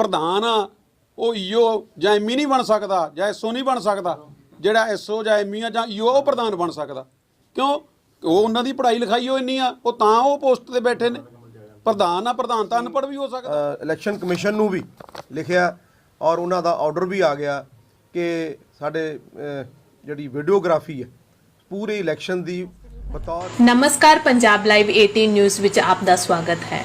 ਪ੍ਰਧਾਨ ਆ ਉਹ ਈਓ ਜਾਂ ਐਮੀ ਨਹੀਂ ਬਣ ਸਕਦਾ ਜਾਂ ਐਸਓ ਨਹੀਂ ਬਣ ਸਕਦਾ ਜਿਹੜਾ ਐਸਓ ਜਾਂ ਐਮੀ ਆ ਜਾਂ ਈਓ ਉਹ ਪ੍ਰਧਾਨ ਬਣ ਸਕਦਾ। ਕਿਉਂ? ਉਹ ਉਹਨਾਂ ਦੀ ਪੜ੍ਹਾਈ ਲਿਖਾਈ ਉਹ ਇੰਨੀ ਆ ਉਹ ਤਾਂ ਉਹ ਪੋਸਟ ਤੇ ਬੈਠੇ ਨੇ। ਪ੍ਰਧਾਨ ਆ ਪ੍ਰਧਾਨ ਤਾਂ ਅਨਪੜ੍ਹ ਵੀ ਹੋ ਸਕਦਾ। ਇਲੈਕਸ਼ਨ ਕਮਿਸ਼ਨ ਨੂੰ ਵੀ ਲਿਖਿਆ ਔਰ ਉਹਨਾਂ ਦਾ ਆਰਡਰ ਵੀ ਆ ਗਿਆ ਕਿ ਸਾਡੇ ਜਿਹੜੀ ਵੀਡੀਓਗ੍ਰਾਫੀ ਹੈ ਪੂਰੇ ਇਲੈਕਸ਼ਨ ਦੀ ਬਤੌਰ ਨਮਸਕਾਰ ਪੰਜਾਬ ਲਾਈਵ 18 ਨਿਊਜ਼ ਵਿੱਚ ਆਪ ਦਾ ਸਵਾਗਤ ਹੈ।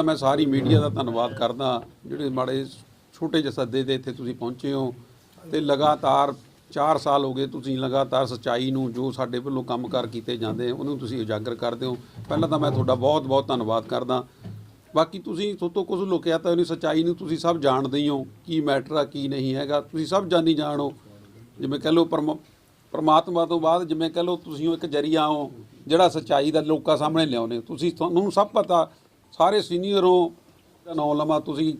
ਦਾ ਮੈਂ ਸਾਰੀ ਮੀਡੀਆ ਦਾ ਧੰਨਵਾਦ ਕਰਦਾ ਜਿਹੜੇ ਮਾੜੇ ਛੋਟੇ ਜਿਹੇ ਸੱਦੇ ਦੇ ਇੱਥੇ ਤੁਸੀਂ ਪਹੁੰਚੇ ਹੋ ਤੇ ਲਗਾਤਾਰ 4 ਸਾਲ ਹੋ ਗਏ ਤੁਸੀਂ ਲਗਾਤਾਰ ਸਚਾਈ ਨੂੰ ਜੋ ਸਾਡੇ ਵੱਲੋਂ ਕੰਮਕਾਰ ਕੀਤੇ ਜਾਂਦੇ ਉਹਨੂੰ ਤੁਸੀਂ ਉਜਾਗਰ ਕਰਦੇ ਹੋ। ਪਹਿਲਾਂ ਤਾਂ ਮੈਂ ਤੁਹਾਡਾ ਬਹੁਤ ਬਹੁਤ ਧੰਨਵਾਦ ਕਰਦਾ। ਬਾਕੀ ਤੁਸੀਂ ਤੁਹਾਤੋਂ ਕੁਝ ਲੁਕਿਆ ਤਾਂ ਨਹੀਂ, ਸਚਾਈ ਨੂੰ ਤੁਸੀਂ ਸਭ ਜਾਣਦੇ ਹੀ ਹੋ, ਕੀ ਮੈਟਰ ਆ, ਕੀ ਨਹੀਂ ਹੈਗਾ। ਤੁਸੀਂ ਸਭ ਜਾਣੀ ਜਾਣੋ ਜਿਵੇਂ ਕਹ ਲਓ ਪਰਮ, ਪਰਮਾਤਮਾ ਤੋਂ ਬਾਅਦ ਜਿਵੇਂ ਕਹ ਲਓ ਤੁਸੀਂ ਉਹ ਇੱਕ ਜਰੀਆ ਹੋ ਜਿਹੜਾ ਸਚਾਈ ਦਾ ਲੋਕਾਂ ਸਾਹਮਣੇ ਲਿਆਉਂਦੇ ਤੁਸੀਂ ਤੁਹਾਨੂੰ ਸਭ ਪਤਾ ਸਾਰੇ ਸੀਨੀਅਰ ਹੋ ਦਾ ਨਾਮ ਲਵਾਂ ਤੁਸੀਂ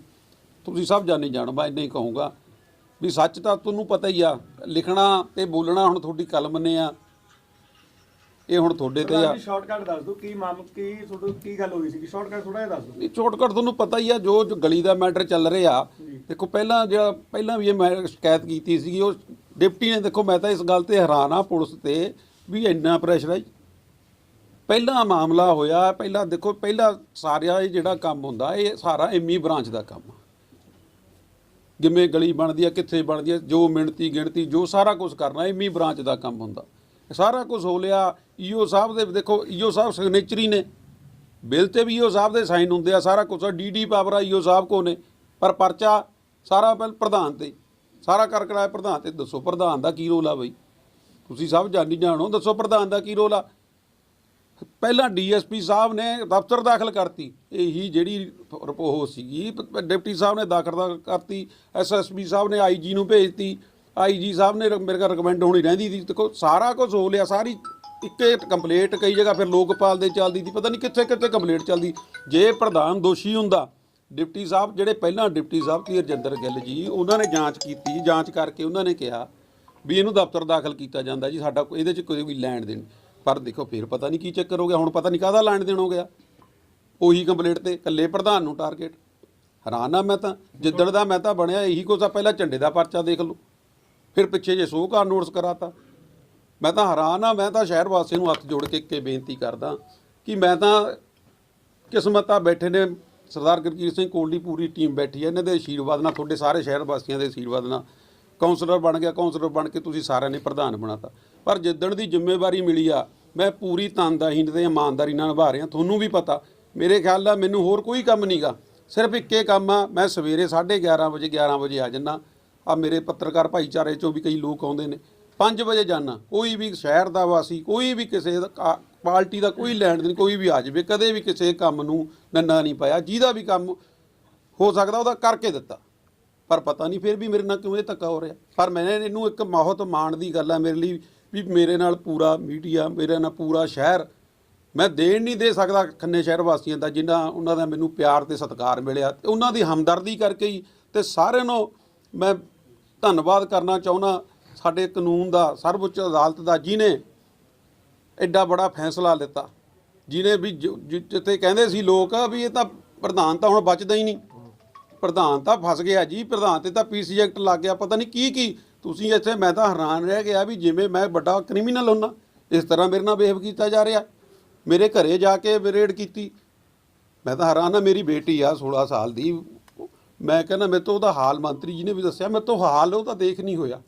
ਤੁਸੀਂ ਸਭ ਜਾਣੀ ਜਾਣੋ ਮੈਂ ਇੰਨਾ ਹੀ ਕਹੂੰਗਾ ਵੀ ਸੱਚ ਤਾਂ ਤੁਹਾਨੂੰ ਪਤਾ ਹੀ ਆ ਲਿਖਣਾ ਤੇ ਬੋਲਣਾ ਹੁਣ ਤੁਹਾਡੀ ਕਲਮ ਨੇ ਆ। ਇਹ ਹੁਣ ਤੁਹਾਡੇ ਤੇ ਆ। ਸ਼ਾਰਟਕਟ ਦੱਸ ਦਿਓ ਕੀ ਮਾਮ ਕੀ ਤੁਹਾਡੀ ਕੀ ਗੱਲ ਹੋਈ ਸੀ ਸ਼ਾਰਟਕਟ ਥੋੜਾ ਜਿਹਾ ਦੱਸ ਦਿਓ। ਇਹ ਚੋਟਕਟ ਤੁਹਾਨੂੰ ਪਤਾ ਹੀ ਆ ਜੋ ਜੋ ਗਲੀ ਦਾ ਮੈਟਰ ਚੱਲ ਰਿਹਾ। ਦੇਖੋ ਪਹਿਲਾਂ ਜਿਹੜਾ ਪਹਿਲਾਂ ਵੀ ਇਹ ਮੈਂ ਸ਼ਿਕਾਇਤ ਕੀਤੀ ਸੀਗੀ ਉਹ ਡਿਪਟੀ ਨੇ ਦੇਖੋ ਮੈਂ ਤਾਂ ਇਸ ਗੱਲ ਤੇ ਹੈਰਾਨ ਆ ਪੁਲਿਸ ਤੇ ਵੀ ਇੰਨਾ ਪ੍ਰੈਸ਼ਰ ਹੈ ਪਹਿਲਾ ਮਾਮਲਾ ਹੋਇਆ, ਪਹਿਲਾਂ ਦੇਖੋ, ਪਹਿਲਾਂ ਸਾਰਿਆ ਇਹ ਜਿਹੜਾ ਕੰਮ ਹੁੰਦਾ, ਇਹ ਸਾਰਾ ਐਮੀ ਬ੍ਰਾਂਚ ਦਾ ਕੰਮ ਆ। ਜਿਵੇਂ ਗਲੀ ਬਣਦੀ ਆ, ਕਿੱਥੇ ਬਣਦੀ ਆ, ਜੋ ਮਿਣਤੀ ਗਿਣਤੀ, ਜੋ ਸਾਰਾ ਕੁਝ ਕਰਨਾ, ਐਮੀ ਬ੍ਰਾਂਚ ਦਾ ਕੰਮ ਹੁੰਦਾ। ਸਾਰਾ ਕੁਝ ਹੋ ਲਿਆ, ਈਓ ਸਾਹਿਬ ਦੇ, ਦੇਖੋ, ਈਓ ਸਾਹਿਬ ਸਿਗਨੇਚਰੀ ਨੇ। ਬਿੱਲ ਤੇ ਵੀ ਈਓ ਸਾਹਿਬ ਦੇ ਸਾਈਨ ਹੁੰਦੇ ਆ, ਸਾਰਾ ਕੁਝ ਡੀਡੀ ਪਾਵਰ ਆ, ਈਓ ਸਾਹਿਬ ਕੋ ਨੇ। ਪਰ ਪਰਚਾ ਸਾਰਾ ਪਹਿਲ ਪ੍ਰਧਾਨ ਤੇ, ਸਾਰਾ ਕਰ ਕਰਾਇਆ ਪ੍ਰਧਾਨ ਤੇ। ਦੱਸੋ ਪ੍ਰਧਾਨ ਦਾ ਕੀ ਰੋਲ ਆ ਬਈ? ਤੁਸੀਂ ਸਭ ਜਾਣੀ ਜਾਣੋ, ਦੱਸੋ ਪ੍ਰਧਾਨ ਦਾ ਕੀ ਰੋਲ ਆ? ਪਹਿਲਾਂ ਡੀਐਸਪੀ ਸਾਹਿਬ ਨੇ ਦਫ਼ਤਰ ਦਾਖਲ ਕਰਤੀ। ਇਹੀ ਜਿਹੜੀ ਉਹ ਸੀਗੀ ਡਿਪਟੀ ਸਾਹਿਬ ਨੇ ਦਾਖਲ ਦਾ- ਕਰਤੀ ਐਸਐਸਪੀ ਸਾਹਿਬ ਨੇ ਆਈਜੀ ਨੂੰ ਭੇਜਤੀ। ਆਈਜੀ ਸਾਹਿਬ ਨੇ ਮੇਰੇ ਕੋਲ ਰეკਮੈਂਡ ਹੋਣੀ ਰਹਿੰਦੀ ਸੀ। ਦੇਖੋ, ਸਾਰਾ ਕੁਝ ਹੋ ਲਿਆ, ਸਾਰੀ ਇੱਕੇ ਕੰਪਲੀਟ ਕਈ ਜਗ੍ਹਾ ਫਿਰ ਲੋਕਪਾਲ ਦੇ ਚੱਲਦੀ ਸੀ, ਪਤਾ ਨਹੀਂ ਕਿੱਥੇ ਕਿੱਥੇ ਕੰਪਲੀਟ ਚੱਲਦੀ। ਜੇ ਪ੍ਰਧਾਨ ਦੋਸ਼ੀ ਹੁੰਦਾ, ਡਿਪਟੀ ਸਾਹਿਬ, ਜਿਹੜੇ ਪਹਿਲਾਂ ਡਿਪਟੀ ਸਾਹਿਬ ਸੀ, ਰਜਿੰਦਰ ਗਿੱਲ ਜੀ, ਉਹਨਾਂ ਨੇ ਜਾਂਚ ਕੀਤੀ ਜਾਂਚ ਕਰਕੇ ਉਹਨਾਂ ਨੇ ਕਿਹਾ ਵੀ ਇਹਨੂੰ ਦਫ਼ਤਰ ਦਾਖਲ ਕੀਤਾ ਜਾਂਦਾ ਜੀ, ਸਾਡਾ ਇਹਦੇ 'ਚ ਕੋਈ ਵੀ ਲੈਣ ਦੇਣ। ਪਰ ਦੇਖੋ ਫਿਰ ਪਤਾ ਨਹੀਂ ਕੀ ਚੱਕਰ ਹੋ ਗਿਆ, ਹੁਣ ਪਤਾ ਨਹੀਂ ਕਾਹਦਾ ਲੈਣ ਦੇਣ ਹੋ ਗਿਆ। ਉਹੀ ਕੰਪਲੀਟ ਤੇ ਇਕੱਲੇ ਪ੍ਰਧਾਨ ਨੂੰ ਟਾਰਗੇਟ ਹੈਰਾਨ ਆ ਮੈਂ ਤਾਂ, ਜਿੱਦਣ ਦਾ ਮੈਂ ਤਾਂ ਬਣਿਆ, ਇਹੀ ਕੁਛ ਆ, ਪਹਿਲਾਂ ਝੰਡੇ ਦਾ ਪਰਚਾ ਦੇਖ ਲਓ। ਫਿਰ ਪਿੱਛੇ ਜੇ ਸੋਹਕਾਰ ਨੋਟਿਸ ਕਰਾਤਾ। ਮੈਂ ਤਾਂ ਹੈਰਾਨ ਆ, ਮੈਂ ਤਾਂ ਸ਼ਹਿਰ ਵਾਸੀਆਂ ਨੂੰ ਹੱਥ ਜੋੜ ਕੇ ਇੱਕ ਬੇਨਤੀ ਕਰਦਾ ਕਿ ਮੈਂ ਤਾਂ ਕਿਸਮਤ ਆ, ਬੈਠੇ ਨੇ ਸਰਦਾਰ ਗੁਰਜੀਤ ਸਿੰਘ ਕੋਲ ਦੀ ਪੂਰੀ ਟੀਮ ਬੈਠੀ ਹੈ ਇਹਨਾਂ ਦੇ ਆਸ਼ੀਰਵਾਦ ਨਾਲ, ਤੁਹਾਡੇ ਸਾਰੇ ਸ਼ਹਿਰ ਵਾਸੀਆਂ ਦੇ ਆਸ਼ੀਰਵਾਦ ਨਾਲ। ਕਾਉਂਸਲਰ ਬਣ ਗਿਆ ਕਾਉਂਸਲਰ ਬਣ ਕੇ ਤੁਸੀਂ ਸਾਰਿਆਂ ਨੇ ਪ੍ਰਧਾਨ ਬਣਾਤਾ। ਪਰ ਜਿੱਦਣ ਦੀ ਜ਼ਿੰਮੇਵਾਰੀ ਮਿਲੀ ਆ, ਮੈਂ ਪੂਰੀ ਤਨਦਾਹੀ ਤੇ ਇਮਾਨਦਾਰੀ ਨਾਲ ਨਿਭਾ ਰਿਹਾ, ਤੁਹਾਨੂੰ ਵੀ ਪਤਾ। ਮੇਰੇ ਖਿਆਲ ਨਾਲ ਮੈਨੂੰ ਹੋਰ ਕੋਈ ਕੰਮ ਨਹੀਂਗਾ ਸਿਰਫ ਇੱਕੇ ਕੰਮ ਆ, ਮੈਂ ਸਵੇਰੇ 11:30 ਵਜੇ 11 ਵਜੇ ਆ ਜੰਨਾ ਆ ਮੇਰੇ ਪੱਤਰਕਾਰ ਭਾਈਚਾਰੇ ਚੋਂ ਵੀ ਕਈ ਲੋਕ ਆਉਂਦੇ ਨੇ। 5 ਵਜੇ ਜਾਣਾ ਕੋਈ ਵੀ ਸ਼ਹਿਰ ਦਾ ਵਾਸੀ, ਕੋਈ ਵੀ ਕਿਸੇ ਦਾ ਕਾ- ਪਾਰਟੀ ਦਾ ਕੋਈ ਲੈਣ ਦੇਣ, ਕੋਈ ਵੀ ਆ ਜਾਵੇ, ਕਦੇ ਵੀ ਕਿਸੇ ਕੰਮ ਨੂੰ ਨੰਨਾ ਨਹੀਂ ਪਾਇਆ। ਜਿਹਦਾ ਵੀ ਕੰਮ ਹੋ ਸਕਦਾ, ਉਹਦਾ ਕਰਕੇ ਦਿੱਤਾ। ਪਰ ਪਤਾ ਨਹੀਂ ਫਿਰ ਵੀ ਮੇਰੇ ਨਾਲ ਕਿਉਂ ਇਹ ਧੱਕਾ ਹੋ ਰਿਹਾ। ਪਰ ਮੈਂ ਇਹਨੂੰ ਇੱਕ ਬਹੁਤ ਮਾਣ ਦੀ ਗੱਲ ਆ, ਮੇਰੇ ਲਈ ਵੀ ਮੇਰੇ ਨਾਲ ਪੂਰਾ ਮੀਡੀਆ, ਮੇਰੇ ਨਾਲ ਪੂਰਾ ਸ਼ਹਿਰ, ਮੈਂ ਦੇਣ ਨਹੀਂ ਦੇ ਸਕਦਾ ਖੰਨੇ ਸ਼ਹਿਰ ਵਾਸੀਆਂ ਦਾ, ਜਿਨ੍ਹਾਂ ਉਹਨਾਂ ਦਾ ਮੈਨੂੰ ਪਿਆਰ ਤੇ ਸਤਿਕਾਰ ਮਿਲਿਆ ਤੇ ਉਹਨਾਂ ਦੀ ਹਮਦਰਦੀ ਕਰਕੇ ਹੀ ਤੇ ਸਾਰਿਆਂ ਨੂੰ ਮੈਂ ਧੰਨਵਾਦ ਕਰਨਾ ਚਾਹੁੰਦਾ। ਸਾਡੇ ਕਾਨੂੰਨ ਦਾ, ਸਰਵਉੱਚ ਅਦਾਲਤ ਦਾ ਜਿਨੇ ਐਡਾ ਬੜਾ ਫੈਸਲਾ ਲਿੱਤਾ ਜਿਨੇ ਵੀ ਜਿੱਥੇ ਕਹਿੰਦੇ ਸੀ ਲੋਕ ਵੀ ਇਹ ਤਾਂ ਪ੍ਰਧਾਨ ਤਾਂ ਹੁਣ ਬਚਦਾ ਹੀ ਨਹੀਂ। ਪ੍ਰਧਾਨ ਤਾਂ ਫਸ ਗਿਆ ਜੀ, ਪ੍ਰਧਾਨ ਤੇ ਤਾਂ ਪੀਸੀ ਐਕਟ ਲੱਗ ਗਿਆ, ਪਤਾ ਨਹੀਂ ਕੀ ਕੀ ਤੁਸੀਂ ਇੱਥੇ ਮੈਂ ਤਾਂ ਹੈਰਾਨ ਰਹਿ ਗਿਆ ਵੀ ਜਿਵੇਂ ਮੈਂ ਵੱਡਾ ਕ੍ਰਿਮੀਨਲ ਹੁੰਨਾ, ਇਸ ਤਰ੍ਹਾਂ ਮੇਰੇ ਨਾਲ ਬਿਹੇਵ ਕੀਤਾ ਜਾ ਰਿਹਾ। ਮੇਰੇ ਘਰੇ ਜਾ ਕੇ ਰੇਡ ਕੀਤੀ। ਮੈਂ ਤਾਂ ਹੈਰਾਨ ਆ ਮੇਰੀ ਬੇਟੀ ਆ 16 ਸਾਲ ਦੀ। ਮੈਂ ਕਹਿੰਦਾ, ਮੇਰੇ ਤੋਂ ਉਹਦਾ ਹਾਲ ਮੰਤਰੀ ਜੀ ਨੇ ਵੀ ਦੱਸਿਆ, ਮੇਰੇ ਤੋਂ ਹਾਲ ਉਹਦਾ ਦੇਖ ਨਹੀਂ ਹੋਇਆ।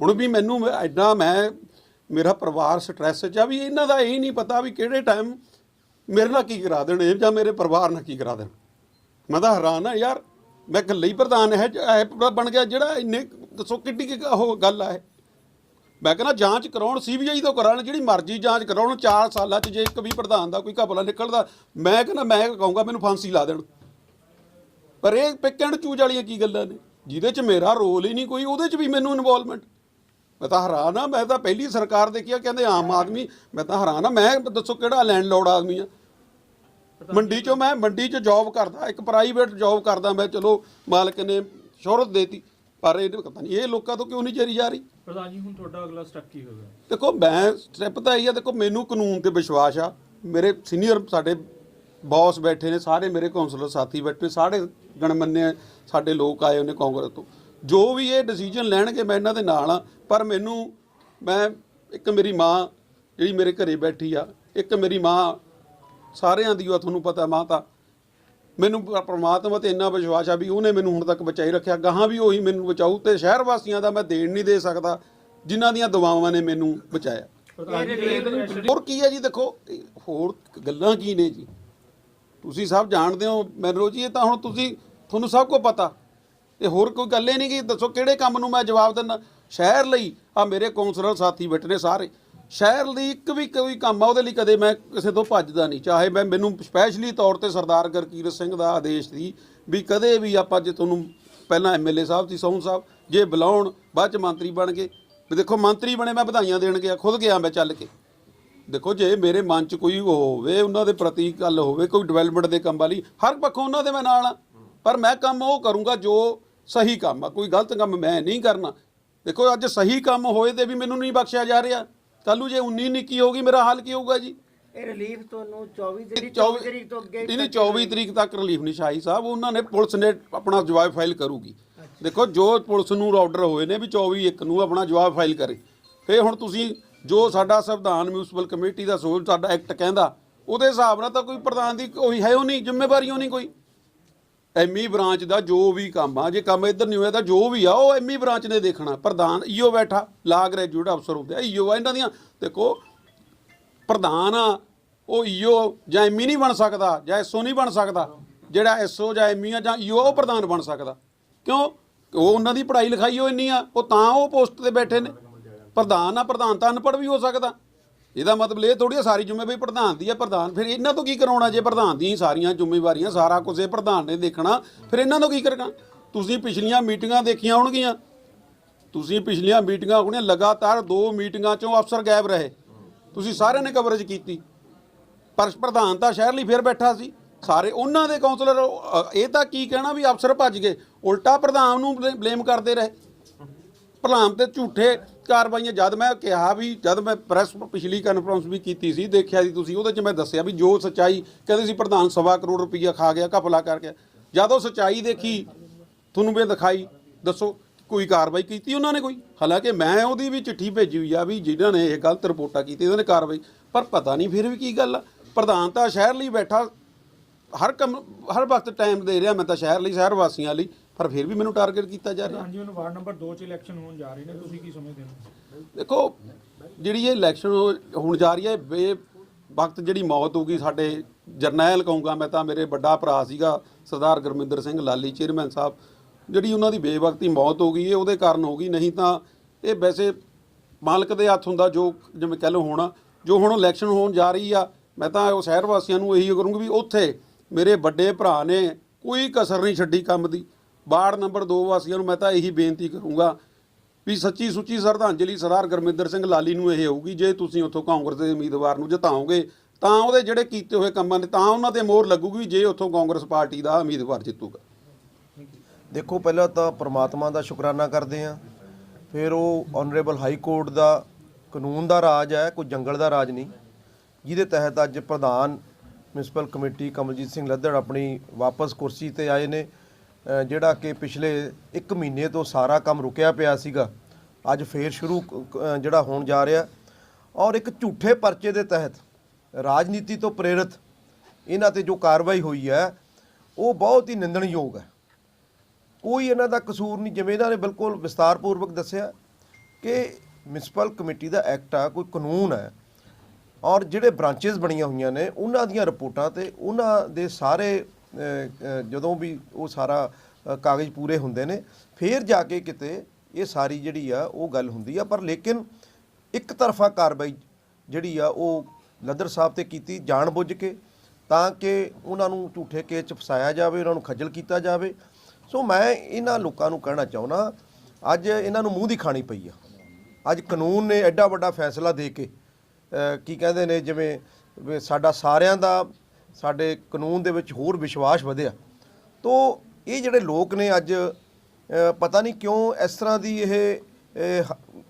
ਹੁਣ ਵੀ ਮੈਨੂੰ ਐਡਾ ਮੈਂ, ਮੇਰਾ ਪਰਿਵਾਰ ਸਟ੍ਰੈਸ 'ਚ ਆ ਵੀ ਇਹਨਾਂ ਦਾ ਇਹ ਨਹੀਂ ਪਤਾ ਵੀ ਕਿਹੜੇ ਟਾਈਮ ਮੇਰੇ ਨਾਲ ਕੀ ਕਰਾ ਦੇਣ, ਇਹ ਜਾਂ ਮੇਰੇ ਪਰਿਵਾਰ ਨਾਲ ਕੀ ਕਰਾ ਦੇਣ। ਮੈਂ ਤਾਂ ਹੈਰਾਨ ਆ ਯਾਰ, ਮੈਂ ਇਕੱਲੇ ਹੀ ਪ੍ਰਧਾਨ ਹੈ, ਇਹ ਬਣ ਗਿਆ ਜਿਹੜਾ ਇੰਨੇ ਦੱਸੋ ਕਿੱਡੀ ਕਿ ਉਹ ਗੱਲ ਆ ਇਹ। ਮੈਂ ਕਹਿੰਦਾ ਜਾਂਚ ਕਰਾਉਣ ਸੀਬੀਆਈ ਤੋਂ ਕਰਾਉਣ, ਜਿਹੜੀ ਮਰਜ਼ੀ ਜਾਂਚ ਕਰਾਉਣ 4 ਸਾਲਾਂ 'ਚ ਜੇ ਇੱਕ ਵੀ ਪ੍ਰਧਾਨ ਦਾ ਕੋਈ ਘਪਲਾ ਨਿਕਲਦਾ, ਮੈਂ ਕਹਿੰਦਾ, ਮੈਂ ਕਹੂੰਗਾ ਮੈਨੂੰ ਫਾਂਸੀ ਲਾ ਦੇਣ। ਪਰ ਇਹ ਪਿਕ ਐਂਡ ਚੂਜ ਵਾਲੀਆਂ ਕੀ ਗੱਲਾਂ ਨੇ? ਜਿਹਦੇ 'ਚ ਮੇਰਾ ਰੋਲ ਹੀ ਨਹੀਂ ਕੋਈ, ਉਹਦੇ 'ਚ ਵੀ ਮੈਨੂੰ ਇਨਵੋਲਵਮੈਂਟ ਮੈਂ ਤਾਂ ਹੈਰਾਨ ਆ, ਮੈਂ ਤਾਂ ਪਹਿਲੀ ਸਰਕਾਰ ਦੇਖੀ ਆ, ਕਹਿੰਦੇ ਆਮ ਆਦਮੀ, ਮੈਂ ਤਾਂ ਹੈਰਾਨ ਆ, ਮੈਂ ਦੱਸੋ ਕਿਹੜਾ ਲੈਂਡਲੋਰਡ ਆਦਮੀ ਆ? ਮੰਡੀ 'ਚੋਂ ਮੈਂ, ਮੰਡੀ 'ਚ ਜੌਬ ਕਰਦਾ, ਇੱਕ ਪ੍ਰਾਈਵੇਟ ਜੌਬ ਕਰਦਾ, ਮੈਂ ਚਲੋ ਮਾਲਕ ਨੇ ਸ਼ੋਹਰਤ ਦੇਤੀ। ਪਰ ਇਹ ਪਤਾ ਨਹੀਂ ਇਹ ਲੋਕਾਂ ਤੋਂ ਕਿਉਂ ਨਹੀਂ ਚਰੀ ਜਾ ਰਹੀ? ਪ੍ਰਧਾਨ ਜੀ ਹੁਣ ਤੁਹਾਡਾ ਅਗਲਾ ਸਟੈਪ ਕੀ ਹੋਵੇਗਾ? ਦੇਖੋ ਮੈਂ ਸਟੈਪ ਤਾਂ ਇਹ ਆ ਦੇਖੋ ਮੈਨੂੰ ਕਾਨੂੰਨ ਤੇ ਵਿਸ਼ਵਾਸ ਆ। ਮੇਰੇ ਸੀਨੀਅਰ ਸਾਡੇ ਬੌਸ ਬੈਠੇ ਨੇ ਸਾਰੇ ਮੇਰੇ ਕਾਉਂਸਲਰ ਸਾਥੀ ਬੈਠੇ ਸਾਰੇ ਗਣਮੰਨੇ ਸਾਡੇ ਲੋਕ ਆਏ ਉਹਨੇ ਕਾਂਗਰਸ ਤੋਂ। ਜੋ ਵੀ ਇਹ ਡਿਸੀਜਨ ਲੈਣਗੇ ਮੈਂ ਇਹਨਾਂ ਦੇ ਨਾਲ ਆ ਪਰ ਮੈਨੂੰ ਮੈਂ ਇੱਕ ਮੇਰੀ ਮਾਂ ਜਿਹੜੀ ਮੇਰੇ ਘਰੇ ਬੈਠੀ ਆ ਇੱਕ ਮੇਰੀ ਮਾਂ ਸਾਰਿਆਂ ਦੀ ਆ ਤੁਹਾਨੂੰ ਪਤਾ ਮਾਂ ਤਾਂ। ਮੈਨੂੰ ਪ- ਪ੍ਰਮਾਤਮਾ ਤੇ ਇੰਨਾ ਵਿਸ਼ਵਾਸ ਆ ਵੀ ਉਹਨੇ ਮੈਨੂੰ ਹੁਣ ਤੱਕ ਬਚਾਈ ਰੱਖਿਆ। ਗਾਹਾਂ ਵੀ ਉਹੀ ਮੈਨੂੰ ਬਚਾਊ ਤੇ ਸ਼ਹਿਰ ਵਾਸੀਆਂ ਦਾ ਮੈਂ ਦੇਣ ਨਹੀਂ ਦੇ ਸਕਦਾ, ਜਿਨ੍ਹਾਂ ਦੀਆਂ ਦੁਆਵਾਂ ਨੇ ਮੈਨੂੰ ਬਚਾਇਆ। ਹੋਰ ਕੀ ਹੈ ਜੀ, ਦੇਖੋ ਹੋਰ ਗੱਲਾਂ ਕੀ ਨੇ ਜੀ? ਤੁਸੀਂ ਸਭ ਜਾਣਦੇ ਹੋ ਮੈਨੂੰ ਜੀ, ਇਹ ਤਾਂ ਹੁਣ ਤੁਸੀਂ, ਤੁਹਾਨੂੰ ਸਭ ਕੁਝ ਪਤਾ। ਇਹ ਹੋਰ ਕੋਈ ਗੱਲ ਹੀ ਨਹੀਂ ਕਿ ਦੱਸੋ ਕਿਹੜੇ ਕੰਮ ਨੂੰ ਮੈਂ ਜਵਾਬ ਦਿੰਦਾ? ਸ਼ਹਿਰ ਲਈ ਆ ਮੇਰੇ ਕੌਂਸਲਰ ਸਾਥੀ ਬੈਠੇ ਨੇ ਸਾਰੇ। ਸ਼ਹਿਰ ਲਈ ਇੱਕ ਵੀ ਕੋਈ ਕੰਮ ਆ, ਉਹਦੇ ਲਈ ਕਦੇ ਮੈਂ ਕਿਸੇ ਤੋਂ ਭੱਜਦਾ ਨਹੀਂ। ਚਾਹੇ ਮੈਂ, ਮੈਨੂੰ ਸਪੈਸ਼ਲੀ ਤੌਰ ਤੇ ਸਰਦਾਰ ਗੁਰਕੀਰਤ ਸਿੰਘ ਦਾ ਆਦੇਸ਼ ਸੀ ਵੀ ਕਦੇ ਵੀ ਆਪਾਂ ਜੇ ਤੁਹਾਨੂੰ ਪਹਿਲਾਂ ਐਮਐਲਏ ਸਾਹਿਬ ਸੀ, ਸੋਹਣ ਸਾਹਿਬ, ਜੇ ਬੁਲਾਉਣ, ਬਾਅਦ ਚ ਮੰਤਰੀ ਬਣ ਗਏ ਵੀ ਦੇਖੋ ਮੰਤਰੀ ਬਣੇ ਮੈਂ ਵਧਾਈਆਂ ਦੇਣ ਗਿਆ, ਖੁਦ ਗਿਆ ਮੈਂ ਚੱਲ ਕੇ। ਦੇਖੋ ਜੇ ਮੇਰੇ ਮਨ 'ਚ ਕੋਈ ਉਹ ਹੋਵੇ, ਉਹਨਾਂ ਦੇ ਪ੍ਰਤੀ ਗੱਲ ਹੋਵੇ, ਕੋਈ ਡਿਵੈਲਪਮੈਂਟ ਦੇ ਕੰਮ ਵਾਲੀ ਹਰ ਪੱਖੋਂ ਉਹਨਾਂ ਦੇ ਮੈਂ ਨਾਲ ਆ। ਪਰ ਮੈਂ ਕੰਮ ਉਹ ਕਰੂੰਗਾ ਜੋ ਸਹੀ ਕੰਮ ਆ, ਕੋਈ ਗਲਤ ਕੰਮ ਮੈਂ ਨਹੀਂ ਕਰਨਾ। ਦੇਖੋ ਅੱਜ ਸਹੀ ਕੰਮ ਹੋਏ ਤੇ ਵੀ ਮੈਨੂੰ ਨਹੀਂ ਬਖਸ਼ਿਆ ਜਾ ਰਿਹਾ। ਕੱਲੂ ਜੇ 19 ਨਿੱਕੀ ਹੋਗੀ ਮੇਰਾ ਹਾਲ ਕੀ ਹੋਊਗਾ ਜੀ? ਇਹ ਰਿਲੀਫ ਤੁਹਾਨੂੰ 24 ਤਰੀਕ 24 24 ਤਰੀਕ ਤੋਂ ਅੱਗੇ ਨਹੀਂ ਨਹੀਂ 24 ਤਰੀਕ ਤੱਕ ਰਿਲੀਫ ਨਹੀਂ ਸ਼ਾਹੀ ਸਾਹਿਬ ਉਹਨਾਂ ਨੇ ਪੁਲਿਸ ਨੇ ਆਪਣਾ ਜਵਾਬ ਫਾਈਲ ਕਰੂਗੀ। ਦੇਖੋ ਜੋ ਪੁਲਿਸ ਨੂੰ ਆਰਡਰ ਹੋਏ ਨੇ ਵੀ 24 ਇੱਕ ਨੂੰ ਆਪਣਾ ਜਵਾਬ ਫਾਈਲ ਕਰੇ। ਫੇ ਹੁਣ ਤੁਸੀਂ ਜੋ ਸਾਡਾ ਸੰਵਿਧਾਨ ਮਿਊਨਿਸਪਲ ਕਮੇਟੀ ਦਾ ਸੋਚ ਸਾਡਾ ਐਕਟ ਕਹਿੰਦਾ ਉਹਦੇ ਹਿਸਾਬ ਨਾਲ ਤਾਂ ਕੋਈ ਪ੍ਰਧਾਨ ਦੀ ਕੋਈ ਹੈ ਉਹ ਨਹੀਂ ਜ਼ਿੰਮੇਵਾਰੀ ਉਹ ਨਹੀਂ ਕੋਈ। ਐਮਈ ਬ੍ਰਾਂਚ ਦਾ ਜੋ ਵੀ ਕੰਮ ਆ, ਜੇ ਕੰਮ ਇੱਧਰ ਨਹੀਂ ਹੋਇਆ ਤਾਂ ਜੋ ਵੀ ਆ, ਉਹ ਐਮਈ ਬ੍ਰਾਂਚ ਨੇ ਦੇਖਣਾ। ਪ੍ਰਧਾਨ ਈਓ ਬੈਠਾ ਲਾ ਗ੍ਰੈਜੂਏਟ ਅਫਸਰ ਹੁੰਦੇ ਆ, ਈਓ ਆ ਇਹਨਾਂ ਦੀਆਂ। ਦੇਖੋ, ਪ੍ਰਧਾਨ ਆ, ਉਹ ਈਓ ਜਾਂ ਐਮਈ ਨਹੀਂ ਬਣ ਸਕਦਾ, ਜਾਂ ਐਸਓ ਨਹੀਂ ਬਣ ਸਕਦਾ। ਜਿਹੜਾ ਐਸਓ ਜਾਂ ਐਮਈ ਆ ਜਾਂ ਈਓ, ਉਹ ਪ੍ਰਧਾਨ ਬਣ ਸਕਦਾ। ਕਿਉਂ? ਉਹ ਉਹਨਾਂ ਦੀ ਪੜ੍ਹਾਈ ਲਿਖਾਈ ਉਹ ਇੰਨੀ ਆ, ਉਹ ਤਾਂ ਉਹ ਪੋਸਟ ਤੇ ਬੈਠੇ ਨੇ। ਪ੍ਰਧਾਨ ਆ, ਪ੍ਰਧਾਨ ਤਾਂ ਅਨਪੜ੍ਹ ਵੀ ਹੋ ਸਕਦਾ। ਇਹਦਾ ਮਤਲਬ ਇਹ ਥੋੜੀ ਸਾਰੀ ਜ਼ਿੰਮੇਵਾਰੀ ਪ੍ਰਧਾਨ ਦੀ ਹੈ ਪ੍ਰਧਾਨ ਫਿਰ ਇਹਨਾਂ ਤੋਂ ਕੀ ਕਰਾਉਣਾ ਜੇ ਪ੍ਰਧਾਨ ਦੀ ਸਾਰੀਆਂ ਜ਼ਿੰਮੇਵਾਰੀਆਂ, ਸਾਰਾ ਕੁਝ ਇਹ ਪ੍ਰਧਾਨ ਨੇ ਦੇਖਣਾ, ਫਿਰ ਇਹਨਾਂ ਤੋਂ ਕੀ ਕਰਨਾ? ਤੁਸੀਂ ਪਿਛਲੀਆਂ ਮੀਟਿੰਗਾਂ ਦੇਖੀਆਂ ਹੋਣਗੀਆਂ। ਤੁਸੀਂ ਪਿਛਲੀਆਂ ਮੀਟਿੰਗਾਂ ਹੋਣੀਆਂ ਲਗਾਤਾਰ ਦੋ ਮੀਟਿੰਗਾਂ ਚੋਂ ਅਫਸਰ ਗਾਇਬ ਰਹੇ। ਤੁਸੀਂ ਸਾਰਿਆਂ ਨੇ ਕਵਰੇਜ ਕੀਤੀ। ਪਰ ਪ੍ਰਧਾਨ ਤਾਂ ਸ਼ਹਿਰ ਲਈ ਫਿਰ ਬੈਠਾ ਸੀ। ਸਾਰੇ ਉਹਨਾਂ ਦੇ ਕਾਉਂਸਲਰ ਇਹ ਤਾਂ ਕੀ ਕਹਿਣਾ ਵੀ ਅਫਸਰ ਭੱਜ ਗਏ। ਉਲਟਾ ਪ੍ਰਧਾਨ ਨੂੰ ਬਲੇਮ ਕਰਦੇ ਰਹੇ। ਪ੍ਰਧਾਨ ਤੇ ਝੂਠੇ ਕਾਰਵਾਈਆਂ, ਜਦ ਮੈਂ ਕਿਹਾ ਵੀ, ਜਦ ਮੈਂ ਪ੍ਰੈਸ ਪਿਛਲੀ ਕਾਨਫਰੰਸ ਵੀ ਕੀਤੀ ਸੀ, ਦੇਖਿਆ ਸੀ ਤੁਸੀਂ, ਉਹਦੇ 'ਚ ਮੈਂ ਦੱਸਿਆ ਵੀ ਜੋ ਸਚਾਈ ਕਹਿੰਦੇ ਸੀ ਪ੍ਰਧਾਨ ਸਵਾ ਕਰੋੜ ਰੁਪਈਆ ਖਾ ਗਿਆ, ਘਪਲਾ ਕਰਕੇ ਜਦ ਉਹ ਸਚਾਈ ਦੇਖੀ, ਤੁਹਾਨੂੰ ਵੀ ਦਿਖਾਈ, ਦੱਸੋ, ਕੋਈ ਕਾਰਵਾਈ ਕੀਤੀ ਉਹਨਾਂ ਨੇ ਕੋਈ? ਹਾਲਾਂਕਿ ਮੈਂ ਉਹਦੀ ਵੀ ਚਿੱਠੀ ਭੇਜੀ ਹੋਈ ਆ ਵੀ ਜਿਨ੍ਹਾਂ ਨੇ ਇਹ ਗਲਤ ਰਿਪੋਰਟਾਂ ਕੀਤੀ ਉਹਨਾਂ ਨੇ ਕਾਰਵਾਈ, ਪਰ ਪਤਾ ਨਹੀਂ ਫਿਰ ਵੀ ਕੀ ਗੱਲ ਆ। ਪ੍ਰਧਾਨ ਤਾਂ ਸ਼ਹਿਰ ਲਈ ਬੈਠਾ, ਹਰ ਕੰਮ, ਹਰ ਵਕਤ ਟਾਈਮ ਦੇ ਰਿਹਾ, ਮੈਂ ਤਾਂ ਸ਼ਹਿਰ ਲਈ, ਸ਼ਹਿਰ ਵਾਸੀਆਂ ਲਈ ਪਰ ਫਿਰ ਵੀ ਮੈਨੂੰ ਟਾਰਗੇਟ ਕੀਤਾ ਜਾ ਰਿਹਾ। ਪ੍ਰਧਾਨ ਜੀ ਹੁਣ ਵਾਰਡ ਨੰਬਰ 2 ਚ ਇਲੈਕਸ਼ਨ ਹੋਣ ਜਾ ਰਹੇ ਨੇ ਤੁਸੀਂ ਕੀ ਸਮਝਦੇ ਹੋ? ਦੇਖੋ ਜਿਹੜੀ ਇਹ ਇਲੈਕਸ਼ਨ ਹੋਣ ਜਾ ਰਹੀ ਹੈ ਬੇ ਵਕਤ ਜਿਹੜੀ ਮੌਤ ਹੋ ਗਈ ਸਾਡੇ ਜਰਨੈਲ ਕਹੂੰਗਾ ਮੈਂ ਤਾਂ ਮੇਰੇ ਵੱਡਾ ਭਰਾ ਸੀਗਾ ਸਰਦਾਰ ਗੁਰਮਿੰਦਰ ਸਿੰਘ ਲਾਲੀ ਚੇਅਰਮੈਨ ਸਾਹਿਬ ਜਿਹੜੀ ਉਹਨਾਂ ਦੀ ਬੇਵਕਤੀ ਮੌਤ ਹੋ ਗਈ ਇਹ ਉਹਦੇ ਕਾਰਨ ਹੋ ਗਈ ਨਹੀਂ ਤਾਂ ਇਹ ਵੈਸੇ ਮਾਲਕ ਦੇ ਹੱਥ ਹੁੰਦਾ ਜੋ ਜਿਵੇਂ ਕਹਿ ਲਓ ਹੋਣਾ ਜੋ ਹੁਣ ਇਲੈਕਸ਼ਨ ਹੋਣ ਜਾ ਰਹੀ ਆ ਮੈਂ ਤਾਂ ਉਹ ਸ਼ਹਿਰ ਵਾਸੀਆਂ ਨੂੰ ਇਹੀ ਕਰੂੰਗਾ ਵੀ ਉੱਥੇ ਮੇਰੇ ਵੱਡੇ ਭਰਾ ਨੇ ਕੋਈ ਕਸਰ ਨਹੀਂ ਛੱਡੀ ਕੰਮ ਦੀ। ਵਾਰਡ ਨੰਬਰ 2 ਵਾਸੀਆਂ ਨੂੰ ਮੈਂ ਤਾਂ ਇਹੀ ਬੇਨਤੀ ਕਰੂੰਗਾ ਵੀ ਸੱਚੀ ਸੁੱਚੀ ਸ਼ਰਧਾਂਜਲੀ ਸਰਦਾਰ ਗੁਰਮਿੰਦਰ ਸਿੰਘ ਲਾਲੀ ਨੂੰ ਇਹ ਹੋਊਗੀ, ਜੇ ਤੁਸੀਂ ਉੱਥੋਂ ਕਾਂਗਰਸ ਦੇ ਉਮੀਦਵਾਰ ਨੂੰ ਜਿਤਾਓਗੇ, ਤਾਂ ਉਹਦੇ ਜਿਹੜੇ ਕੀਤੇ ਹੋਏ ਕੰਮਾਂ ਨੇ ਤਾਂ ਉਹਨਾਂ ਤੇ ਮੋਹਰ ਲੱਗੂਗੀ ਜੇ ਉੱਥੋਂ ਕਾਂਗਰਸ ਪਾਰਟੀ ਦਾ ਉਮੀਦਵਾਰ ਜਿੱਤੂਗਾ। ਦੇਖੋ, ਪਹਿਲਾਂ ਤਾਂ ਪ੍ਰਮਾਤਮਾ ਦਾ ਸ਼ੁਕਰਾਨਾ ਕਰਦੇ ਆ ਫਿਰ ਉਹ ਆਨਰੇਬਲ ਹਾਈ ਕੋਰਟ ਦਾ ਕਾਨੂੰਨ ਦਾ ਰਾਜ ਹੈ, ਕੋਈ ਜੰਗਲ ਦਾ ਰਾਜ ਨਹੀਂ। ਜਿਹਦੇ ਤਹਿਤ ਅੱਜ ਪ੍ਰਧਾਨ ਮਿਊਨਿਸਪਲ ਕਮੇਟੀ ਕਮਲਜੀਤ ਸਿੰਘ ਲੱਦੜ ਆਪਣੀ ਵਾਪਸ ਕੁਰਸੀ ਤੇ ਆਏ ਨੇ। ਜਿਹੜਾ ਕਿ ਪਿਛਲੇ 1 ਮਹੀਨੇ ਤੋਂ ਸਾਰਾ ਕੰਮ ਰੁਕਿਆ ਪਿਆ ਸੀਗਾ, ਅੱਜ ਫੇਰ ਸ਼ੁਰੂ ਜਿਹੜਾ ਹੋਣ ਜਾ ਰਿਹਾ। ਔਰ ਇੱਕ ਝੂਠੇ ਪਰਚੇ ਦੇ ਤਹਿਤ ਰਾਜਨੀਤੀ ਤੋਂ ਪ੍ਰੇਰਿਤ ਇਹਨਾਂ ਤੇ ਜੋ ਕਾਰਵਾਈ ਹੋਈ ਹੈ, ਉਹ ਬਹੁਤ ਹੀ ਨਿੰਦਣਯੋਗ ਹੈ। ਕੋਈ ਇਹਨਾਂ ਦਾ ਕਸੂਰ ਨਹੀਂ, ਜਿਵੇਂ ਇਹਨਾਂ ਨੇ ਬਿਲਕੁਲ ਵਿਸਤਾਰਪੂਰਵਕ ਦੱਸਿਆ ਕਿ ਮਿਊਨਿਸਪਲ ਕਮੇਟੀ ਦਾ ਐਕਟ ਆ, ਕੋਈ ਕਾਨੂੰਨ ਹੈ। ਔਰ ਜਿਹੜੇ ਬ੍ਰਾਂਚੇਸ ਬਣੀਆਂ ਹੋਈਆਂ ਨੇ, ਉਹਨਾਂ ਦੀਆਂ ਰਿਪੋਰਟਾਂ ਤੇ ਉਹਨਾਂ ਦੇ ਸਾਰੇ ਜਦੋਂ ਵੀ ਉਹ ਸਾਰਾ ਕਾਗਜ਼ ਪੂਰੇ ਹੁੰਦੇ ਨੇ, ਫਿਰ ਜਾ ਕੇ ਕਿਤੇ ਇਹ ਸਾਰੀ ਜਿਹੜੀ ਆ, ਉਹ ਗੱਲ ਹੁੰਦੀ ਆ। ਪਰ ਲੇਕਿਨ ਇੱਕ ਤਰਫਾ ਕਾਰਵਾਈ ਜਿਹੜੀ ਆ, ਉਹ ਲੱਦਰ ਸਾਹਿਬ ਤੇ ਕੀਤੀ ਜਾਣ ਬੁੱਝ ਕੇ, ਤਾਂ ਕਿ ਉਹਨਾਂ ਨੂੰ ਝੂਠੇ ਕੇਸ ਚ ਫਸਾਇਆ ਜਾਵੇ, ਉਹਨਾਂ ਨੂੰ ਖੱਜਲ ਕੀਤਾ ਜਾਵੇ। ਸੋ ਮੈਂ ਇਹਨਾਂ ਲੋਕਾਂ ਨੂੰ ਕਹਿਣਾ ਚਾਹੁੰਦਾ, ਅੱਜ ਇਹਨਾਂ ਨੂੰ ਮੂੰਹ ਦੀ ਖਾਣੀ ਪਈ ਆ। ਅੱਜ ਕਾਨੂੰਨ ਨੇ ਐਡਾ ਵੱਡਾ ਫੈਸਲਾ ਦੇ ਕੇ ਕੀ ਕਹਿੰਦੇ ਨੇ, ਜਿਵੇਂ ਸਾਡਾ ਸਾਰਿਆਂ ਦਾ ਸਾਡੇ ਕਾਨੂੰਨ ਦੇ ਵਿੱਚ ਹੋਰ ਵਿਸ਼ਵਾਸ ਵਧਿਆ। ਤੋ ਇਹ ਜਿਹੜੇ ਲੋਕ ਨੇ ਅੱਜ ਪਤਾ ਨਹੀਂ ਕਿਉਂ ਇਸ ਤਰ੍ਹਾਂ ਦੀ ਇਹ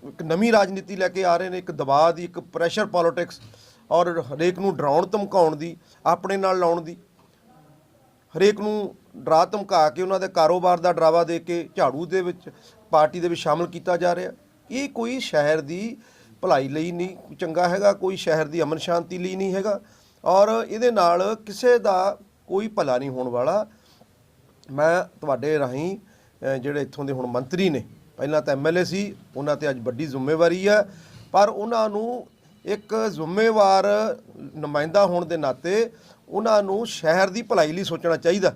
ਇੱਕ ਨਵੀਂ ਰਾਜਨੀਤੀ ਲੈ ਕੇ ਆ ਰਹੇ ਨੇ, ਇੱਕ ਦਬਾਅ ਦੀ, ਇੱਕ ਪ੍ਰੈਸ਼ਰ ਪੋਲਿਟਿਕਸ ਔਰ ਹਰੇਕ ਨੂੰ ਡਰਾਉਣ, ਧਮਕਾਉਣ ਦੀ, ਆਪਣੇ ਨਾਲ ਲਾਉਣ ਦੀ। ਹਰੇਕ ਨੂੰ ਡਰਾ ਧਮਕਾ ਕੇ ਉਹਨਾਂ ਦੇ ਕਾਰੋਬਾਰ ਦਾ ਡਰਾਵਾ ਦੇ ਕੇ ਝਾੜੂ ਦੇ ਵਿੱਚ, ਪਾਰਟੀ ਦੇ ਵਿੱਚ ਸ਼ਾਮਲ ਕੀਤਾ ਜਾ ਰਿਹਾ। ਇਹ ਕੋਈ ਸ਼ਹਿਰ ਦੀ ਭਲਾਈ ਲਈ ਨਹੀਂ, ਚੰਗਾ ਹੈਗਾ, ਕੋਈ ਸ਼ਹਿਰ ਦੀ ਅਮਨ ਸ਼ਾਂਤੀ ਲਈ ਨਹੀਂ ਹੈਗਾ। ਔਰ ਇਹਦੇ ਨਾਲ ਕਿਸੇ ਦਾ ਕੋਈ ਭਲਾ ਨਹੀਂ ਹੋਣ ਵਾਲਾ। ਮੈਂ ਤੁਹਾਡੇ ਰਾਹੀਂ ਜਿਹੜੇ ਇੱਥੋਂ ਦੇ ਹੁਣ ਮੰਤਰੀ ਨੇ, ਪਹਿਲਾਂ ਤਾਂ ਐਮਐਲਏ ਸੀ, ਉਹਨਾਂ ਤੇ ਅੱਜ ਵੱਡੀ ਜ਼ਿੰਮੇਵਾਰੀ ਹੈ। ਪਰ ਉਹਨਾਂ ਨੂੰ ਇੱਕ ਜ਼ਿੰਮੇਵਾਰ ਨੁਮਾਇੰਦਾ ਹੋਣ ਦੇ ਨਾਤੇ ਉਹਨਾਂ ਨੂੰ ਸ਼ਹਿਰ ਦੀ ਭਲਾਈ ਲਈ ਸੋਚਣਾ ਚਾਹੀਦਾ।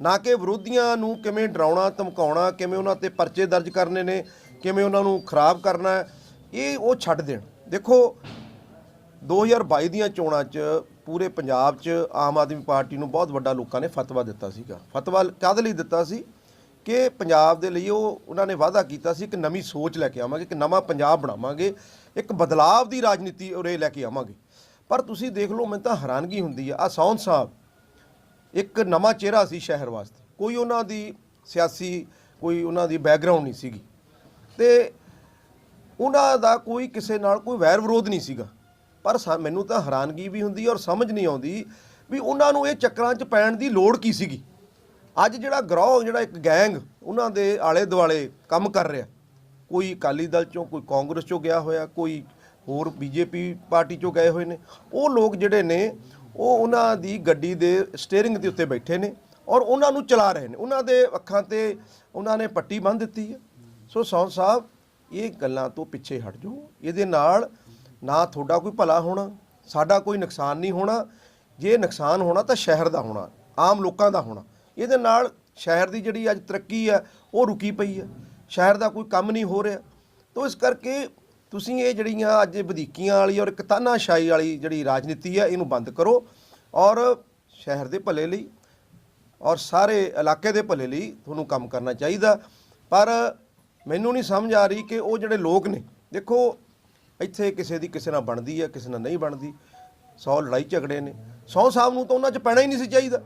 ਨਾ ਕਿ ਵਿਰੋਧੀਆਂ ਨੂੰ ਕਿਵੇਂ ਡਰਾਉਣਾ, ਧਮਕਾਉਣਾ, ਕਿਵੇਂ ਉਹਨਾਂ ਤੇ ਪਰਚੇ ਦਰਜ ਕਰਨੇ ਨੇ, ਕਿਵੇਂ ਉਹਨਾਂ ਨੂੰ ਖਰਾਬ ਕਰਨਾ ਇਹ ਉਹ ਛੱਡ ਦੇਣ। ਦੇਖੋ 2022 ਦੀਆਂ ਚੋਣਾਂ 'ਚ ਪੂਰੇ ਪੰਜਾਬ 'ਚ ਆਮ ਆਦਮੀ ਪਾਰਟੀ ਨੂੰ ਬਹੁਤ ਵੱਡਾ ਲੋਕਾਂ ਨੇ ਫਤਵਾ ਦਿੱਤਾ ਸੀਗਾ। ਫਤਵਾ ਕਾਹਦੇ ਲਈ ਦਿੱਤਾ ਸੀ? ਕਿ ਪੰਜਾਬ ਦੇ ਲਈ ਉਹ, ਉਹਨਾਂ ਨੇ ਵਾਅਦਾ ਕੀਤਾ ਸੀ ਕਿ ਨਵੀਂ ਸੋਚ ਲੈ ਕੇ ਆਵਾਂਗੇ ਕਿ ਨਵਾਂ ਪੰਜਾਬ ਬਣਾਵਾਂਗੇ, ਇੱਕ ਬਦਲਾਵ ਦੀ ਰਾਜਨੀਤੀ ਉਰੇ ਲੈ ਕੇ ਆਵਾਂਗੇ। ਪਰ ਤੁਸੀਂ ਦੇਖ ਲਓ, ਮੈਨੂੰ ਤਾਂ ਹੈਰਾਨਗੀ ਹੁੰਦੀ ਆ। ਆ ਸੌਨ ਸਾਹਿਬ ਇੱਕ ਨਵਾਂ ਚਿਹਰਾ ਸੀ ਸ਼ਹਿਰ ਵਾਸਤੇ। ਕੋਈ ਉਹਨਾਂ ਦੀ ਸਿਆਸੀ, ਕੋਈ ਉਹਨਾਂ ਦੀ ਬੈਕਗ੍ਰਾਉਂਡ ਨਹੀਂ ਸੀਗੀ। ਤੇ ਉਹਨਾਂ ਦਾ ਕੋਈ ਕਿਸੇ ਨਾਲ ਕੋਈ ਵੈਰ ਵਿਰੋਧ ਨਹੀਂ ਸੀਗਾ। ਪਰ ਸਾ- ਮੈਨੂੰ ਤਾਂ ਹੈਰਾਨਗੀ ਵੀ ਹੁੰਦੀ ਔਰ ਸਮਝ ਨਹੀਂ ਆਉਂਦੀ ਵੀ ਉਹਨਾਂ ਨੂੰ ਇਹ ਚੱਕਰਾਂ 'ਚ ਪੈਣ ਦੀ ਲੋੜ ਕੀ ਸੀਗੀ। ਅੱਜ ਜਿਹੜਾ ਗਰੋਹ, ਜਿਹੜਾ ਇੱਕ ਗੈਂਗ ਉਹਨਾਂ ਦੇ ਆਲੇ ਦੁਆਲੇ ਕੰਮ ਕਰ ਰਿਹਾ। ਕੋਈ ਅਕਾਲੀ ਦਲ ਚੋਂ, ਕੋਈ ਕਾਂਗਰਸ ਚੋਂ ਗਿਆ ਹੋਇਆ, ਕੋਈ ਹੋਰ ਬੀਜੇਪੀ ਪਾਰਟੀ ਚੋਂ ਗਏ ਹੋਏ ਨੇ। ਉਹ ਲੋਕ ਜਿਹੜੇ ਨੇ, ਉਹ ਉਹਨਾਂ ਦੀ ਗੱਡੀ ਦੇ ਸਟੀਅਰਿੰਗ ਦੇ ਉੱਤੇ ਬੈਠੇ ਨੇ ਔਰ ਉਹਨਾਂ ਨੂੰ ਚਲਾ ਰਹੇ ਨੇ। ਉਹਨਾਂ ਦੇ ਅੱਖਾਂ ਤੇ ਉਹਨਾਂ ਨੇ ਪੱਟੀ ਬੰਨ੍ਹ ਦਿੱਤੀ ਹੈ। ਸੋ ਸੌਂ ਸਾਹਿਬ, ਇਹ ਗੱਲਾਂ ਤੋਂ ਪਿੱਛੇ ਹਟ ਜਾਓ। ਇਹਦੇ ਨਾਲ ਨਾ ਤੁਹਾਡਾ ਕੋਈ ਭਲਾ ਹੋਣਾ, ਸਾਡਾ ਕੋਈ ਨੁਕਸਾਨ ਨਹੀਂ ਹੋਣਾ। ਜੇ ਨੁਕਸਾਨ ਹੋਣਾ ਤਾਂ ਸ਼ਹਿਰ ਦਾ ਹੋਣਾ, ਆਮ ਲੋਕਾਂ ਦਾ ਹੋਣਾ। ਇਹਦੇ ਨਾਲ ਸ਼ਹਿਰ ਦੀ ਜਿਹੜੀ ਅੱਜ ਤਰੱਕੀ ਹੈ, ਉਹ ਰੁਕੀ ਪਈ ਹੈ। ਸ਼ਹਿਰ ਦਾ ਕੋਈ ਕੰਮ ਨਹੀਂ ਹੋ ਰਿਹਾ। ਤੋਂ ਇਸ ਕਰਕੇ ਤੁਸੀਂ ਇਹ ਜਿਹੜੀਆਂ ਅੱਜ ਵਧੀਕੀਆਂ ਵਾਲੀ ਔਰ ਇੱਕ ਤਾਨਾਸ਼ਾਹੀ ਵਾਲੀ ਜਿਹੜੀ ਰਾਜਨੀਤੀ ਹੈ, ਇਹਨੂੰ ਬੰਦ ਕਰੋ ਔਰ ਸ਼ਹਿਰ ਦੇ ਭਲੇ ਲਈ ਔਰ ਸਾਰੇ ਇਲਾਕੇ ਦੇ ਭਲੇ ਲਈ ਤੁਹਾਨੂੰ ਕੰਮ ਕਰਨਾ ਚਾਹੀਦਾ। ਪਰ ਮੈਨੂੰ ਨਹੀਂ ਸਮਝ ਆ ਰਹੀ ਕਿ ਉਹ ਜਿਹੜੇ ਲੋਕ ਨੇ, ਦੇਖੋ ਇੱਥੇ ਕਿਸੇ ਦੀ ਕਿਸੇ ਨਾਲ ਬਣਦੀ ਹੈ ਕਿਸੇ ਨਾਲ ਨਹੀਂ ਬਣਦੀ। ਸੌ ਲੜਾਈ ਝਗੜੇ ਨੇ। ਸੌ ਸਾਹਿਬ ਨੂੰ ਤਾਂ ਉਹਨਾਂ 'ਚ ਪੈਣਾ ਹੀ ਨਹੀਂ ਸੀ ਚਾਹੀਦਾ।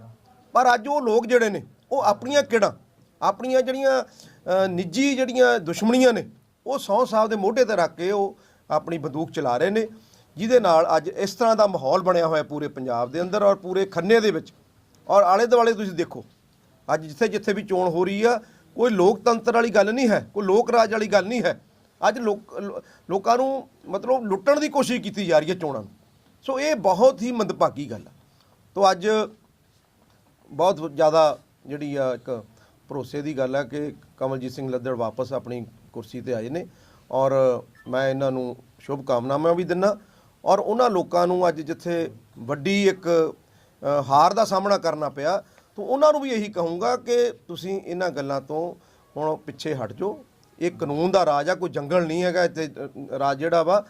ਪਰ ਅੱਜ ਉਹ ਲੋਕ ਜਿਹੜੇ ਨੇ, ਉਹ ਆਪਣੀਆਂ ਕਿਹੜਾਂ? ਆਪਣੀਆਂ ਜਿਹੜੀਆਂ ਨਿੱਜੀ ਜਿਹੜੀਆਂ ਦੁਸ਼ਮਣੀਆਂ ਨੇ, ਉਹ ਸੌ ਸਾਹਿਬ ਦੇ ਮੋਢੇ ਤੇ ਰੱਖ ਕੇ ਉਹ ਆਪਣੀ ਬੰਦੂਕ ਚਲਾ ਰਹੇ ਨੇ। ਜਿਹਦੇ ਨਾਲ ਅੱਜ ਇਸ ਤਰ੍ਹਾਂ ਦਾ ਮਾਹੌਲ ਬਣਿਆ ਹੋਇਆ ਪੂਰੇ ਪੰਜਾਬ ਦੇ ਅੰਦਰ ਔਰ ਪੂਰੇ ਖੰਨੇ ਦੇ ਵਿੱਚ। ਔਰ ਆਲੇ ਦੁਆਲੇ ਤੁਸੀਂ ਦੇਖੋ, ਅੱਜ ਜਿੱਥੇ ਜਿੱਥੇ ਵੀ ਚੋਣ ਹੋ ਰਹੀ ਆ, ਕੋਈ ਲੋਕਤੰਤਰ ਵਾਲੀ ਗੱਲ ਨਹੀਂ ਹੈ, ਕੋਈ ਲੋਕ ਰਾਜ ਵਾਲੀ ਗੱਲ ਨਹੀਂ ਹੈ। ਅੱਜ ਲੋਕ ਲੋ- ਲੋਕਾਂ ਨੂੰ ਮਤਲਬ ਲੁੱਟਣ ਦੀ ਕੋਸ਼ਿਸ਼ ਕੀਤੀ ਜਾ ਰਹੀ ਹੈ ਚੋਣਾਂ ਨੂੰ। ਸੋ ਇਹ ਬਹੁਤ ਹੀ ਮੰਦਭਾਗੀ ਗੱਲ ਆ। ਤੋ ਅੱਜ ਬਹੁਤ ਜ਼ਿਆਦਾ ਜਿਹੜੀ ਆ ਇੱਕ ਭਰੋਸੇ ਦੀ ਗੱਲ ਆ ਕਿ ਕਮਲਜੀਤ ਸਿੰਘ ਲੱਦੜ ਵਾਪਸ ਆਪਣੀ ਕੁਰਸੀ ਤੇ ਆਏ ਨੇ ਔਰ ਮੈਂ ਇਹਨਾਂ ਨੂੰ ਸ਼ੁਭ ਕਾਮਨਾਵਾਂ ਵੀ ਦਿੰਨਾ ਔਰ ਉਹਨਾਂ ਲੋਕਾਂ ਨੂੰ ਅੱਜ ਜਿੱਥੇ ਵੱਡੀ ਇੱਕ ਹਾਰ ਦਾ ਸਾਹਮਣਾ ਕਰਨਾ ਪਿਆ, ਤਾਂ ਉਹਨਾਂ ਨੂੰ ਵੀ ਇਹੀ ਕਹੂੰਗਾ ਕਿ ਤੁਸੀਂ ਇਹਨਾਂ ਗੱਲਾਂ ਤੋਂ ਹੁਣ ਪਿੱਛੇ ਹਟ ਜਾਓ। ਇਹ ਕਾਨੂੰਨ ਦਾ ਰਾਜ ਆ ਕੋਈ ਜੰਗਲ ਨਹੀਂ ਹੈਗਾ ਇੱਥੇ ਰਾਜ ਜਿਹੜਾ ਵਾ।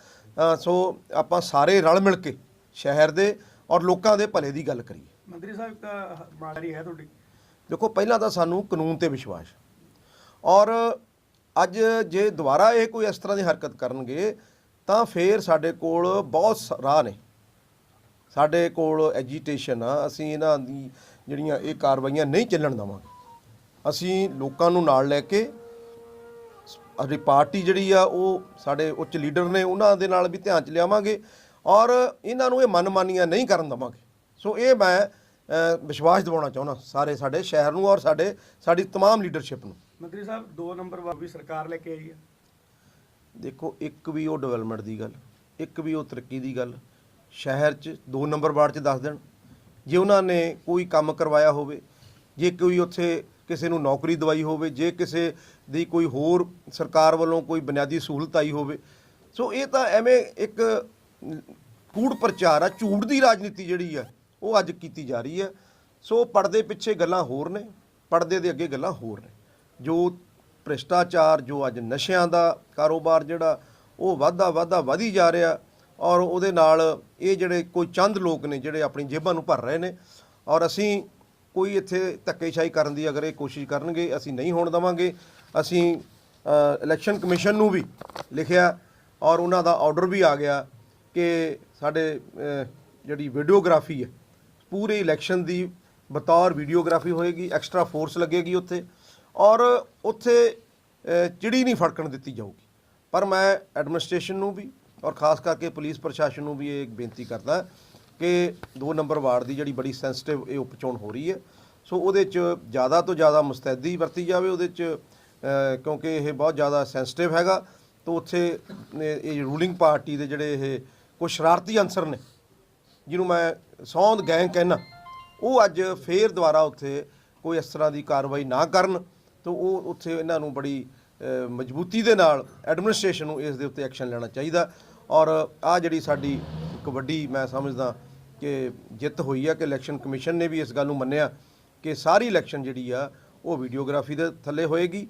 ਸੋ ਆਪਾਂ ਸਾਰੇ ਰਲ ਮਿਲ ਕੇ ਸ਼ਹਿਰ ਦੇ ਔਰ ਲੋਕਾਂ ਦੇ ਭਲੇ ਦੀ ਗੱਲ ਕਰੀਏ। ਮੰਤਰੀ ਸਾਹਿਬ ਦਾ ਮਾੜੀ ਹੈ ਤੁਹਾਡੀ? ਦੇਖੋ ਪਹਿਲਾਂ ਤਾਂ ਸਾਨੂੰ ਕਾਨੂੰਨ ਤੇ ਵਿਸ਼ਵਾਸ। ਔਰ ਅੱਜ ਜੇ ਦੁਬਾਰਾ ਇਹ ਕੋਈ ਇਸ ਤਰ੍ਹਾਂ ਦੀ ਹਰਕਤ ਕਰਨਗੇ ਤਾਂ ਫੇਰ ਸਾਡੇ ਕੋਲ ਬਹੁਤ ਰਾਹ ਨੇ। ਸਾਡੇ ਕੋਲ ਐਜੀਟੇਸ਼ਨ ਆ ਅਸੀਂ ਇਹਨਾਂ ਦੀ ਜਿਹੜੀਆਂ ਇਹ ਕਾਰਵਾਈਆਂ ਨਹੀਂ ਚੱਲਣ ਦੇਵਾਂਗੇ। ਅਸੀਂ ਲੋਕਾਂ ਨੂੰ ਨਾਲ ਲੈ ਕੇ ਸਾਡੀ ਪਾਰਟੀ ਜਿਹੜੀ ਆ ਉਹ ਸਾਡੇ ਉੱਚ ਲੀਡਰ ਨੇ ਉਹਨਾਂ ਦੇ ਨਾਲ ਵੀ ਧਿਆਨ ਚ ਲਿਆਵਾਂਗੇ ਔਰ ਇਹਨਾਂ ਨੂੰ ਇਹ ਮਨਮਾਨੀਆਂ ਨਹੀਂ ਕਰਨ ਦੇਵਾਂਗੇ ਸੋ ਇਹ ਮੈਂ ਅ, ਵਿਸ਼ਵਾਸ ਦਿਵਾਉਣਾ ਚਾਹੁੰਦਾ ਸਾਰੇ ਸਾਡੇ ਸ਼ਹਿਰ ਨੂੰ ਔਰ ਸਾਡੇ ਸਾਡੀ तमाम ਲੀਡਰਸ਼ਿਪ ਨੂੰ ਮੰਤਰੀ ਸਾਹਿਬ 2 ਨੰਬਰ ਵਾ ਵੀ ਸਰਕਾਰ ਲੈ ਕੇ ਆਈ ਹੈ ਦੇਖੋ ਇੱਕ ਵੀ ਉਹ ਡਿਵੈਲਪਮੈਂਟ ਦੀ ਗੱਲ ਇੱਕ ਵੀ ਉਹ ਤਰੱਕੀ ਦੀ ਗੱਲ ਸ਼ਹਿਰ 'ਚ ਦੋ ਨੰਬਰ ਵਾਰਡ 'ਚ ਦੱਸ ਦੇਣ ਜੇ ਉਹਨਾਂ ਨੇ ਕੋਈ ਕੰਮ ਕਰਵਾਇਆ ਹੋਵੇ ਜੇ ਕੋਈ ਉੱਥੇ ਕਿਸੇ ਨੂੰ ਨੌਕਰੀ ਦਵਾਈ ਹੋਵੇ, ਜੇ ਕਿਸੇ ਦੀ ਕੋਈ ਹੋਰ ਸਰਕਾਰ ਵੱਲੋਂ ਕੋਈ ਬੁਨਿਆਦੀ ਸਹੂਲਤ ਆਈ ਹੋਵੇ। ਸੋ ਇਹ ਤਾਂ ਐਵੇਂ ਇੱਕ ਕੂੜ ਪ੍ਰਚਾਰ ਆ, ਝੂਠ ਦੀ ਰਾਜਨੀਤੀ ਜਿਹੜੀ ਆ, ਉਹ ਅੱਜ ਕੀਤੀ ਜਾ ਰਹੀ ਹੈ ਸੋ ਪਰਦੇ ਪਿੱਛੇ ਗੱਲਾਂ ਹੋਰ ਨੇ, ਪਰਦੇ ਦੇ ਅੱਗੇ ਗੱਲਾਂ ਹੋਰ ਨੇ। ਜੋ ਭ੍ਰਿਸ਼ਟਾਚਾਰ, ਜੋ ਅੱਜ ਨਸ਼ਿਆਂ ਦਾ ਕਾਰੋਬਾਰ ਜਿਹੜਾ, ਉਹ ਵਾਧਾ ਵਾਧਾ ਵਧੀ ਜਾ ਰਿਹਾ ਔਰ ਉਹਦੇ ਨਾਲ ਇਹ ਜਿਹੜੇ ਕੋਈ ਚੰਦ ਲੋਕ ਨੇ, ਜਿਹੜੇ ਆਪਣੀ ਜੇਬਾਂ ਨੂੰ ਭਰ ਰਹੇ ਨੇ ਔਰ ਅਸੀਂ ਕੋਈ ਇੱਥੇ ਧੱਕੇਸ਼ਾਹੀ ਕਰਨ ਦੀ ਅਗਰ ਇਹ ਕੋਸ਼ਿਸ਼ ਕਰਨਗੇ, ਅਸੀਂ ਨਹੀਂ ਹੋਣ ਦਵਾਂਗੇ। ਅਸੀਂ ਇਲੈਕਸ਼ਨ ਕਮਿਸ਼ਨ ਨੂੰ ਵੀ ਲਿਖਿਆ ਔਰ ਉਹਨਾਂ ਦਾ ਆਰਡਰ ਵੀ ਆ ਗਿਆ ਕਿ ਸਾਡੇ ਜਿਹੜੀ ਵੀਡੀਓਗ੍ਰਾਫੀ ਹੈ, ਪੂਰੇ ਇਲੈਕਸ਼ਨ ਦੀ ਬਤੌਰ ਵੀਡੀਓਗ੍ਰਾਫੀ ਹੋਏਗੀ, ਐਕਸਟਰਾ ਫੋਰਸ ਲੱਗੇਗੀ ਉੱਥੇ ਔਰ ਉੱਥੇ ਚਿੜੀ ਨਹੀਂ ਫੜਕਣ ਦਿੱਤੀ ਜਾਊਗੀ। ਪਰ ਮੈਂ ਐਡਮਿਨਿਸਟ੍ਰੇਸ਼ਨ ਨੂੰ ਵੀ ਔਰ ਖਾਸ ਕਰਕੇ ਪੁਲਿਸ ਪ੍ਰਸ਼ਾਸਨ ਨੂੰ ਵੀ ਇਹ ਬੇਨਤੀ ਕਰਦਾ ਕਿ 2 ਨੰਬਰ ਵਾਰਡ ਦੀ ਜਿਹੜੀ ਬੜੀ ਸੈਂਸਿਟਿਵ ਇਹ ਉਪਚੋਣ ਹੋ ਰਹੀ ਹੈ। ਸੋ ਉਹਦੇ 'ਚ ਜ਼ਿਆਦਾ ਤੋਂ ਜ਼ਿਆਦਾ ਮੁਸਤੈਦੀ ਵਰਤੀ ਜਾਵੇ, ਉਹਦੇ 'ਚ ਕਿਉਂਕਿ ਇਹ ਬਹੁਤ ਜ਼ਿਆਦਾ ਸੈਂਸਿਟਿਵ ਹੈਗਾ। ਤਾਂ ਉੱਥੇ ਇਹ ਰੂਲਿੰਗ ਪਾਰਟੀ ਦੇ ਜਿਹੜੇ ਇਹ ਕੁਝ ਸ਼ਰਾਰਤੀ ਅਨਸਰ ਨੇ, ਜਿਹਨੂੰ ਮੈਂ ਸੌਂਦ ਗੈਂਗ ਕਹਿਣਾ ਉਹ ਅੱਜ ਫੇਰ ਦੁਬਾਰਾ ਉੱਥੇ ਕੋਈ ਇਸ ਤਰ੍ਹਾਂ ਦੀ ਕਾਰਵਾਈ ਨਾ ਕਰਨ। ਤਾਂ ਉਹ ਉੱਥੇ ਇਹਨਾਂ ਨੂੰ ਬੜੀ ਮਜ਼ਬੂਤੀ ਦੇ ਨਾਲ ਐਡਮਿਨਿਸਟ੍ਰੇਸ਼ਨ ਨੂੰ ਇਸ ਦੇ ਉੱਤੇ ਐਕਸ਼ਨ ਲੈਣਾ ਚਾਹੀਦਾ। ਔਰ ਆ ਜਿਹੜੀ ਸਾਡੀ ਇੱਕ ਵੱਡੀ ਮੈਂ ਸਮਝਦਾ ਕਿ ਜਿੱਤ ਹੋਈ ਆ ਕਿ ਇਲੈਕਸ਼ਨ ਕਮਿਸ਼ਨ ਨੇ ਵੀ ਇਸ ਗੱਲ ਨੂੰ ਮੰਨਿਆ ਕਿ ਸਾਰੀ ਇਲੈਕਸ਼ਨ ਜਿਹੜੀ ਆ ਉਹ ਵੀਡੀਓਗ੍ਰਾਫੀ ਦੇ ਥੱਲੇ ਹੋਏਗੀ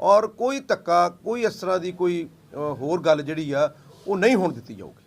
ਔਰ ਕੋਈ ਧੱਕਾ, ਕੋਈ ਇਸ ਤਰ੍ਹਾਂ ਦੀ ਕੋਈ ਹੋਰ ਗੱਲ ਜਿਹੜੀ ਆ ਉਹ ਨਹੀਂ ਹੋਣ ਦਿੱਤੀ ਜਾਊਗੀ।